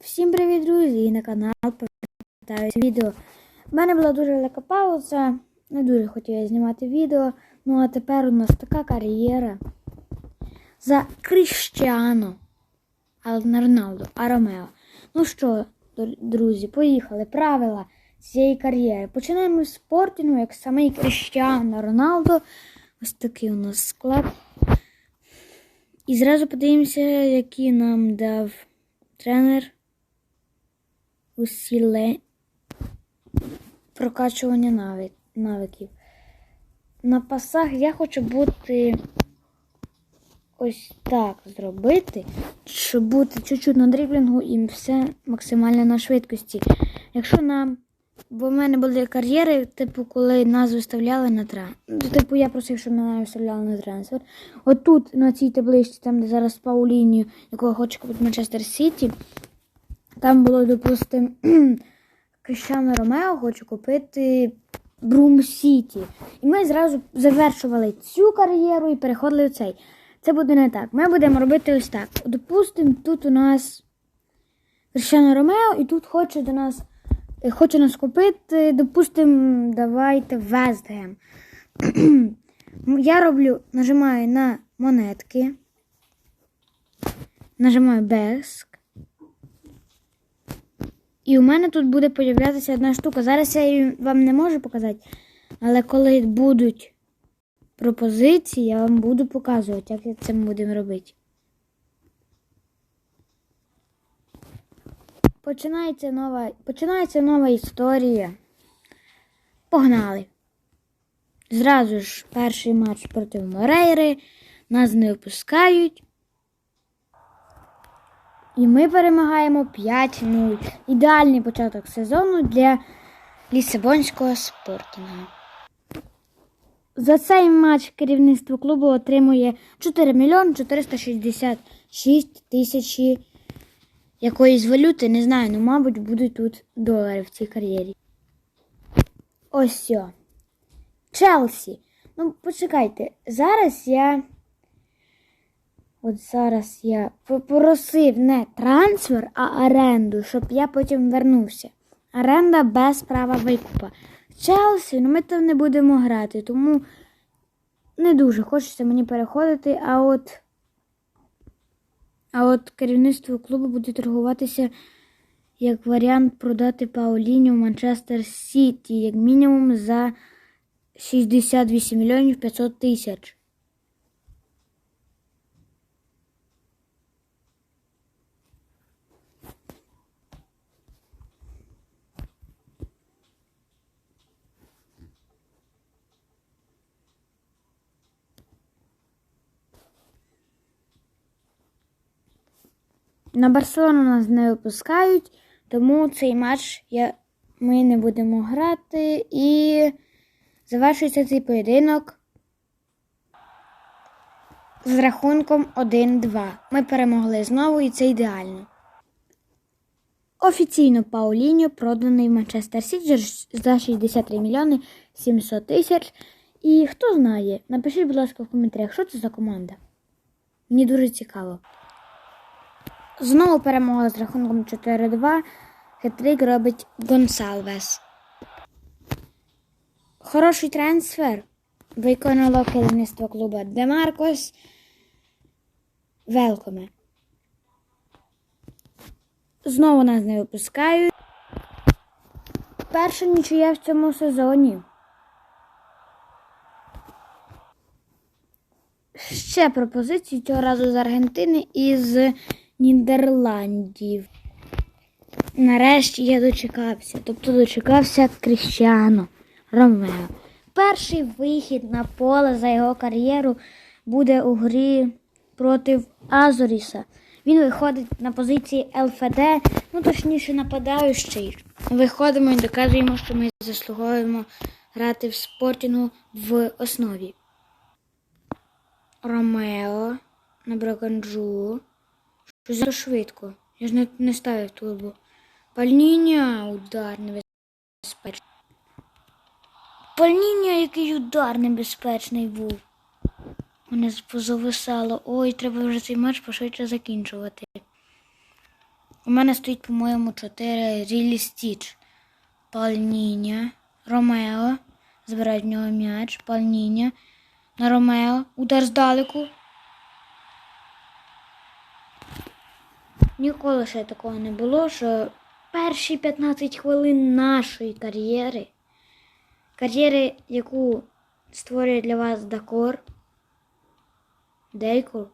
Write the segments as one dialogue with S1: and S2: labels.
S1: Всім привіт, друзі! І на канал повертаюся відео. У мене була дуже велика пауза. Не дуже хотіла знімати відео. Ну а тепер у нас така кар'єра за Кріщано. Але не Роналду, а Ромео. Ну що, друзі, поїхали. Правила цієї кар'єри. Починаємо з спортінгу, як самий Кріщано Роналдо. Ось такий у нас склад. І зразу подивимося, які нам дав тренер усіле прокачування навик, навиків. На пасах я хочу бути ось так зробити, щоб бути чуть-чуть на дріблінгу і все максимально на швидкості. Якщо нам. Бо в мене були кар'єри, типу, коли нас виставляли на трансфер. Типу, я просив, щоб мене виставляли на трансфер. Отут, на цій табличці, там, де зараз Паулінію, якого хоче купити Манчестер Сіті, там було, допустимо, Кріщано Ромео хоче купити Брум Сіті. І ми зразу завершували цю кар'єру і переходили в цей. Це буде не так. Ми будемо робити ось так. Допустимо, тут у нас Кріщано Ромео, і тут хоче до нас. е, Хоче нас купити, допустимо, давайте Вестгем. Я роблю, нажимаю на монетки, нажимаю Беск. І у мене тут буде появлятися одна штука. Зараз я її вам не можу показати, але коли будуть пропозиції, я вам буду показувати, як це ми будемо робити. Починається нова, починається нова історія. Погнали. Зразу ж перший матч проти Морейри. Нас не опускають. І ми перемагаємо 5-0. Ідеальний початок сезону для Лісабонського спортінгу. За цей матч керівництво клубу отримує 4 мільйони 466 тисячі якоїсь валюти. Не знаю, ну, мабуть, будуть тут долари в цій кар'єрі. Ось все. Челсі. Ну, почекайте, зараз я. От зараз я попросив не трансфер, а оренду, щоб я потім вернувся. Оренда без права викупа. Челсі, ну ми там не будемо грати, тому не дуже хочеться мені переходити, а от. А от керівництво клубу буде торгуватися як варіант продати Пауліню в Манчестер Сіті, як мінімум за 68 мільйонів 500 тисяч. На Барселону нас не випускають, тому цей матч я, ми не будемо грати і завершується цей поєдинок з рахунком 1-2. Ми перемогли знову і це ідеально. Офіційно Пауліньо проданий в Манчестер Сіті за 63 мільйони 700 тисяч. І хто знає, напишіть, будь ласка, в коментарях, що це за команда. Мені дуже цікаво. Знову перемога з рахунком 4-2. Хитрик робить Гонсалвес. Хороший трансфер виконало керівництво клубу Демаркос. Велкоме. Знову нас не випускають. Перша нічия в цьому сезоні. Ще пропозиції цього разу з Аргентини і з Нідерландів. Нарешті я дочекався. Тобто дочекався Кріщано Ромео. Перший вихід на поле за його кар'єру буде у грі проти Азоріса. Він виходить на позиції ЛФД, ну точніше нападаючий. Виходимо і доказуємо, що ми заслуговуємо грати в спортінгу в основі. Ромео на Браканджу. Щось за швидко. Я ж не, не ставив турбо. Пальніня, удар небезпечний. Пальніня, який удар небезпечний був. Мене позависало. Ой, треба вже цей матч пошвидше закінчувати. У мене стоїть, по-моєму, 4 Рілі Стіч. Пальніня. Ромео. Збирають в нього м'яч. Пальніня. На Ромео. Удар здалеку. Ніколи ще такого не було, що перші 15 хвилин нашої кар'єри, кар'єри, яку створює для вас Дакор, Дейкор,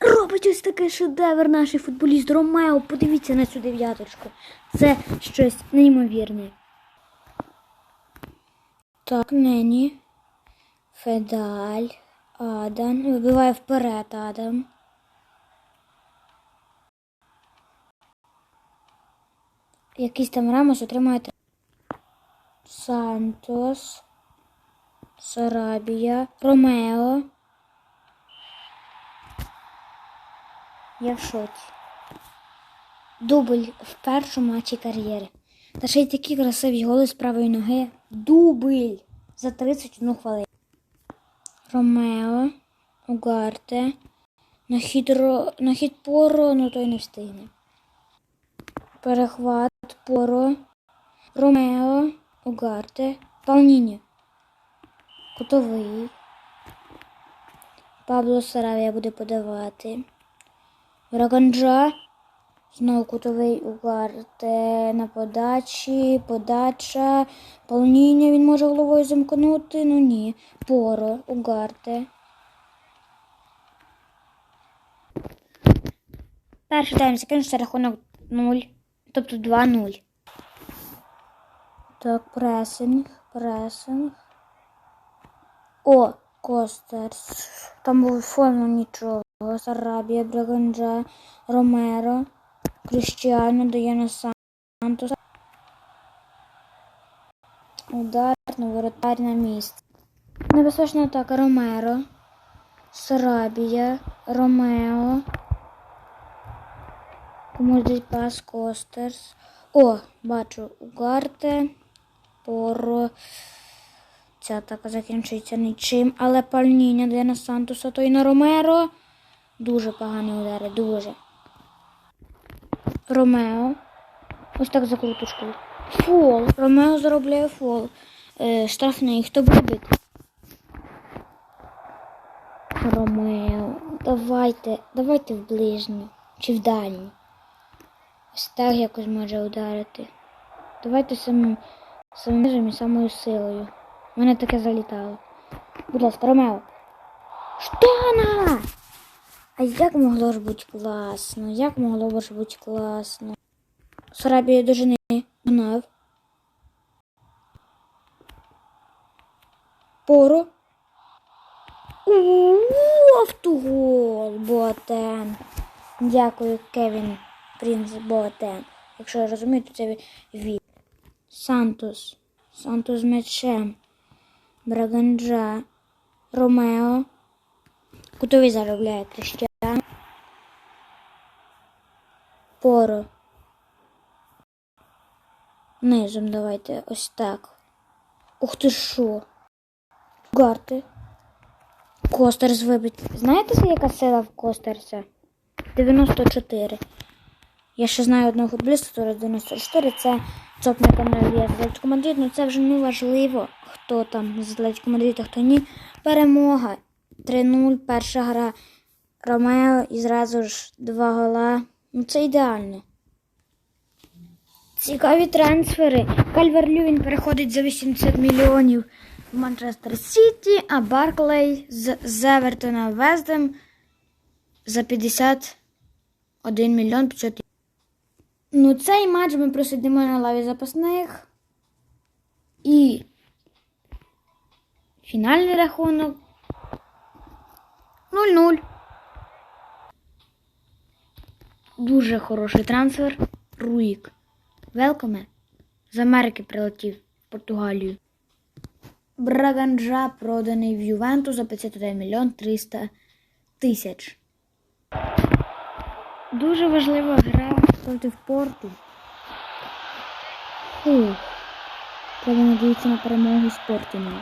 S1: робить ось такий шедевр наш футболіст Ромео. Подивіться на цю дев'яточку. Це щось неймовірне. Так, Нені. Федаль. Адам. Вибиває вперед Адам. Якийсь там Рамос отримає. Сантос. Сарабія. Ромео. Я в шоці. Дубль в першому матчі кар'єри. Та ще й такі красиві голи з правої ноги. Дубль за 31 хвилину. Ромео. Угарте. На хід, на хід Поро, ну той не встигне. Перехват Поро. Ромео. Угарте. Палніні. Кутовий. Пабло Саравія буде подавати. Раганджа. Знову кутовий Угарте на подачі. Подача. Палніння він може головою замкнути. Ну ні. Поро. Угарте. Перший тайм закінчився рахунок 0. Тобто 2-0. Так, пресинг, пресинг. О, Костерс. Там був форму нічого. Сарабія, Браганджа, Ромеро, Кріштіану дає на Сантоса. Удар на воротар на місце. Небезпечна атака Ромеро. Сарабія, Ромео. Комусь десь пас Костерс. О, бачу Угарте. Поро. Ця атака закінчується нічим. Але пальніння де на Сантоса, то й на Ромеро. Дуже погані удари, дуже. Ромео. Ось так закруточкою. Фол. Ромео заробляє фол. Е, штрафний. Хто буде бити? Ромео. Давайте. Давайте в ближню. Чи в дальню. Ось так якось може ударити. Давайте самим самим і самою силою. У мене таке залітало. Будь ласка, Ромео. Штана! А як могло ж бути класно? Як могло ж бути класно? Сарабія до жени гнав. Поро. Автогол, Ботен. Дякую, Кевін Принц Ботен. Якщо я розумію, то це він. Сантос. Сантос з м'ячем. Браганджа. Ромео. Кутовий заробляє Крещан. Поро. Низом давайте ось так. Ух ти що? Гарти. Костерс вибить. Знаєте, яка сила в Костерса? 94. Я ще знаю одного футболіста, який 94. Це цопник Андрія з Атлетико Мадрид. Ну це вже не важливо, хто там з Атлетико Мадрид, а хто ні. Перемога. 3-0, перша гра Ромео і зразу ж два гола. Ну це ідеально. Цікаві трансфери. Кальвер Лювін переходить за 80 мільйонів в Манчестер Сіті, а Барклей з Зевертона Вездем за 51 мільйон 500 тисяч. Ну, цей матч ми просидимо на лаві запасних. І фінальний рахунок 0-0. Дуже хороший трансфер. Руїк. Велкоме. З Америки прилетів в Португалію. Браганджа проданий в Ювенту за 51 мільйон 300 тисяч. Дуже важлива гра проти Порту. Фу. Треба надіятися на перемогу Спортінгу.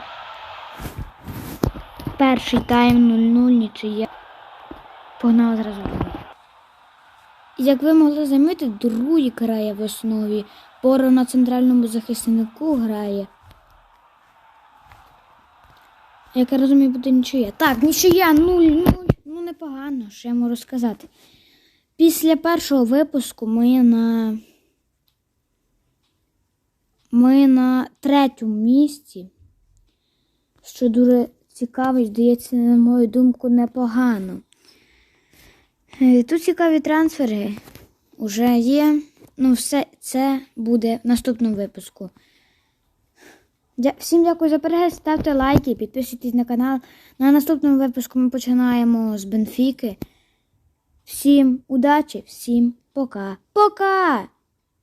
S1: Перший тайм 0-0 нічия. Погнали зразу. Як ви могли замітити, другий грає в основі. Поро на центральному захиснику грає. Як я розумію, буде нічия. Так, нічия 0-0. Ну, непогано, що я можу сказати. Після першого випуску ми на. Ми на третьому місці. Що дуже цікаво, здається, на мою думку, непогано. Е, Тут цікаві трансфери вже є. Ну, все це буде в наступному випуску. Всім дякую за перегляд, ставте лайки, підписуйтесь на канал. На наступному випуску ми починаємо з Бенфіки. Всім удачі, всім пока. Пока!